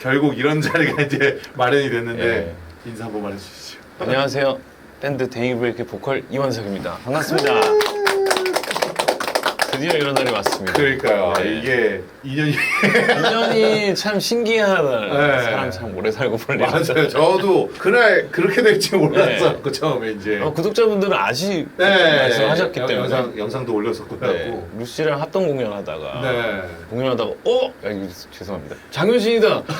결국 이런 자리가 이제 마련이 됐는데 예. 인사 한 번만 해주시죠. 안녕하세요. 밴드 데이브레이크 보컬 이원석입니다. 반갑습니다. 드디어 이런 날이 왔습니다. 그러니까요. 네. 이게 인연이 인연이 참 신기하다. 네. 사람 참 오래 살고 볼일 맞아요. 저도 그날 그렇게 될지 몰랐었고 처음에 이제 어, 구독자분들은 아시 네. 말씀하셨기 영- 때문에 영상 영상도 올렸었고 네. 루시랑 합동 공연하다가 네. 공연하다가 어? 야, 이거 죄송합니다. 장효신이다.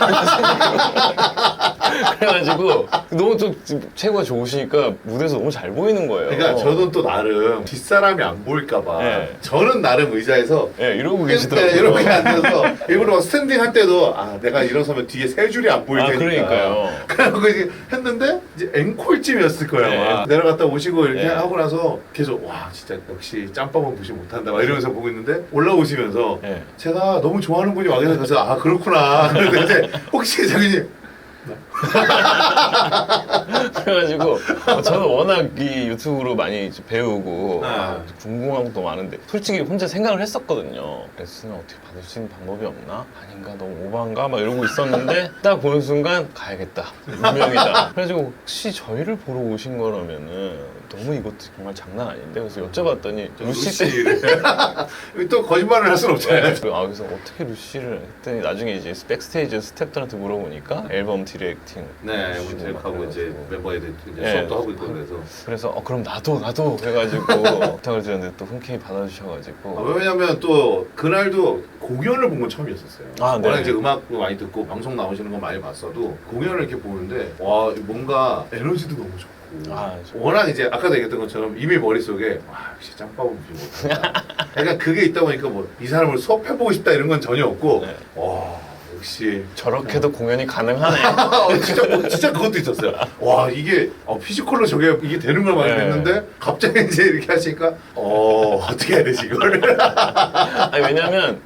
그래가지고 너무 또 최고가 좋으시니까 무대에서 너무 잘 보이는 거예요. 그러니까 저는 또 나름 뒷사람이 안 보일까봐 네. 저는 나름 의자에서 예, 이러고 네, 계시더라고요. 이렇게 앉아서 일부러 막 스탠딩 할 때도 아 내가 일어서면 뒤에 세 줄이 안 보일 아, 테니까 그러니까요. 그래서 이제 했는데 이제 앵콜쯤이었을 거예요 네. 내려갔다 오시고 이렇게 네. 하고 나서 계속 와 진짜 역시 짬밥은 무시 못한다 막 이러면서 보고 있는데 올라오시면서 예. 제가 너무 좋아하는 분이 와 계셔서 아 그렇구나 그런데 이제 혹시 자기님 그래가지고 어, 저는 워낙 이 유튜브로 많이 배우고 아. 궁금한 것도 많은데 솔직히 혼자 생각을 했었거든요. 레슨을 어떻게 받을 수 있는 방법이 없나? 아닌가? 너무 오반가? 막 이러고 있었는데 딱 보는 순간 가야겠다. 운명이다. 그래가지고 혹시 저희를 보러 오신 거라면은 너무 이것도 정말 장난 아닌데 그래서 여쭤봤더니 루시 때 또 거짓말을 할 수는 없잖아요 그, 아, 그래서 어떻게 루시를 했더니 나중에 이제 백스테이지 스태프들한테 물어보니까 앨범 디렉팅 네 해주시고 막 문제하고 이제 그래가지고. 멤버 애들 이제 네. 수업도 하고 있고 그래서 그래서 어 그럼 나도 나도 해가지고 부탁을 드렸는데 또 흔쾌히 받아주셔가지고 아, 왜냐면 또 그날도 공연을 본 건 처음이었었어요. 아, 네. 워낙 이제 음악도 많이 듣고 방송 나오시는 거 많이 봤어도 공연을 이렇게 보는데 와 뭔가 에너지도 너무 좋고 아, 워낙 이제 아까도 얘기했던 것처럼 이미 머릿속에 와 역시 짬밥은 무지 못한다. 약간 그게 있다 보니까 뭐 이 사람을 수업해보고 싶다 이런 건 전혀 없고 네. 와 역시 저렇게도 공연이 가능하네. 어, 진짜 뭐, 진짜 그것도 있었어요. 와 이게 어, 피지컬로 저게 이게 되는 걸 많이 네. 했는데 갑자기 이제 이렇게 하시니까 어 어떻게 해야 되지 이걸? 아니, 왜냐면